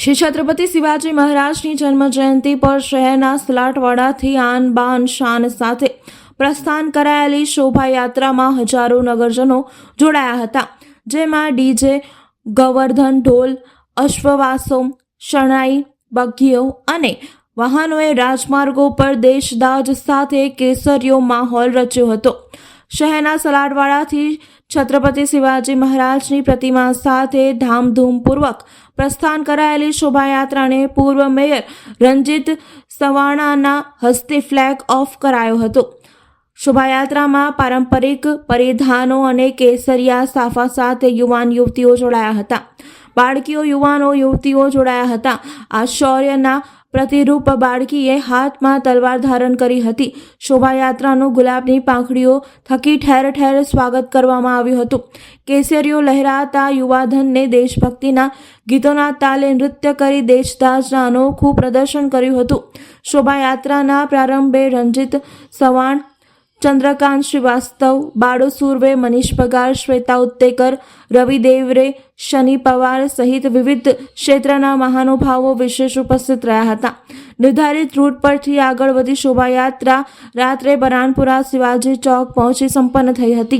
શ્રી છત્રપતિ શિવાજી મહારાજની જન્મ જયંતિ પર શહેરના સલાટવાડાથી આન બાન શાન સાથે પ્રસ્થાન કરાયેલી શોભાયાત્રામાં હજારો નગરજનો જોડાયા હતા, જેમાં ડીજે, ગવર્ધન ઢોલ, અશ્વવાસો, શણાઈ બગીઓ અને વાહનોએ રાજમાર્ગો પર દેશદાજ સાથે કેસરીયો માહોલ રચ્યો હતો. શહેરના સલાડવાડાથી છત્રપતિ શિવાજી મહારાજની પ્રતિમા સાથે ધામધૂમપૂર્વક પ્રસ્થાન કરાયેલી શોભાયાત્રાને પૂર્વ મેયર રંજીત સવાણાના હસ્તે ફ્લેગ ઓફ કરાયો હતો. શોભાયાત્રામાં પારંપરિક પરિધાનો અને કેસરિયા સાફા સાથે યુવાન યુવતીઓ જોડાયા હતા. બાળકીઓ, યુવાનો, યુવતીઓ જોડાયા હતા. આ પ્રતિરૂપ બાળકીએ હાથમાં તલવાર ધારણ કરી હતી. શોભાયાત્રાનું ગુલાબની પાંખડીઓ થકી ઠેર ઠેર સ્વાગત કરવામાં આવ્યું હતું. કેસરીઓ લહેરાતા યુવાધનને દેશભક્તિના ગીતોના તાલે નૃત્ય કરી દેશદાસના અનોખું પ્રદર્શન કર્યું હતું. શોભાયાત્રાના પ્રારંભે રંજિત સવાણ ચંદ્રકાંત શ્રીવાસ્તવ, બાળો સુર્વે, મનીષ પગાર, શ્વેતા ઉત્તેકર, રવિ દેવરે, શનિ પવાર સહિત વિવિધ ક્ષેત્રના મહાનુભાવો વિશેષ ઉપસ્થિત રહ્યા હતા. નિર્ધારિત રૂટ પરથી આગળ વધી શોભાયાત્રા રાત્રે બરાનપુરા શિવાજી ચોક પહોંચી સંપન્ન થઈ હતી.